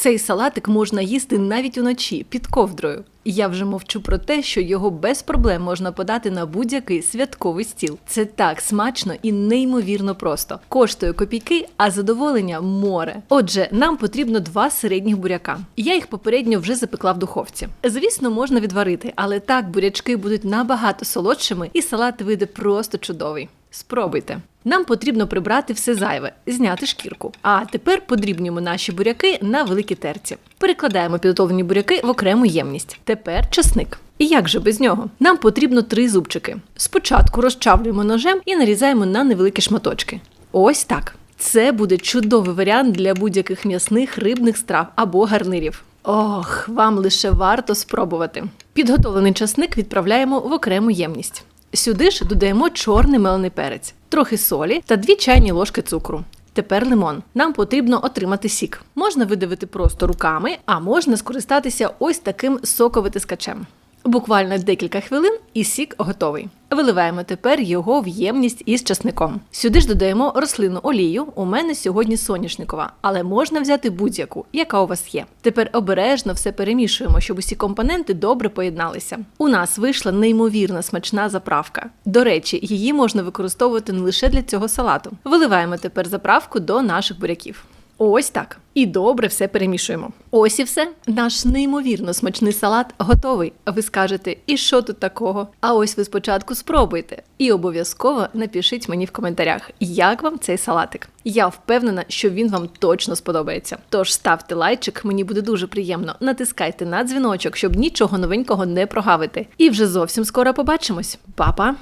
Цей салатик можна їсти навіть уночі під ковдрою. Я вже мовчу про те, що його без проблем можна подати на будь-який святковий стіл. Це так смачно і неймовірно просто. Коштує копійки, а задоволення море. Отже, нам потрібно два середніх буряка. Я їх попередньо вже запекла в духовці. Звісно, можна відварити, але так бурячки будуть набагато солодшими, і салат вийде просто чудовий. Спробуйте. Нам потрібно прибрати все зайве, зняти шкірку. А тепер подрібнюємо наші буряки на великій терці. Перекладаємо підготовлені буряки в окрему ємність. Тепер часник. І як же без нього? Нам потрібно три зубчики. Спочатку розчавлюємо ножем і нарізаємо на невеликі шматочки. Ось так. Це буде чудовий варіант для будь-яких м'ясних, рибних страв або гарнирів. Ох, вам лише варто спробувати. Підготовлений часник відправляємо в окрему ємність. Сюди ж додаємо чорний мелений перець, трохи солі та 2 чайні ложки цукру. Тепер лимон. Нам потрібно отримати сік. Можна видавити просто руками, а можна скористатися ось таким соковитискачем. Буквально декілька хвилин і сік готовий. Виливаємо тепер його в ємність із часником. Сюди ж додаємо рослинну олію. У мене сьогодні соняшникова, але можна взяти будь-яку, яка у вас є. Тепер обережно все перемішуємо, щоб усі компоненти добре поєдналися. У нас вийшла неймовірно смачна заправка. До речі, її можна використовувати не лише для цього салату. Виливаємо тепер заправку до наших буряків. Ось так. І добре все перемішуємо. Ось і все. Наш неймовірно смачний салат готовий. Ви скажете, і що тут такого? А ось ви спочатку спробуйте. І обов'язково напишіть мені в коментарях, як вам цей салатик. Я впевнена, що він вам точно сподобається. Тож ставте лайчик, мені буде дуже приємно. Натискайте на дзвіночок, щоб нічого новенького не прогавити. І вже зовсім скоро побачимось. Па-па!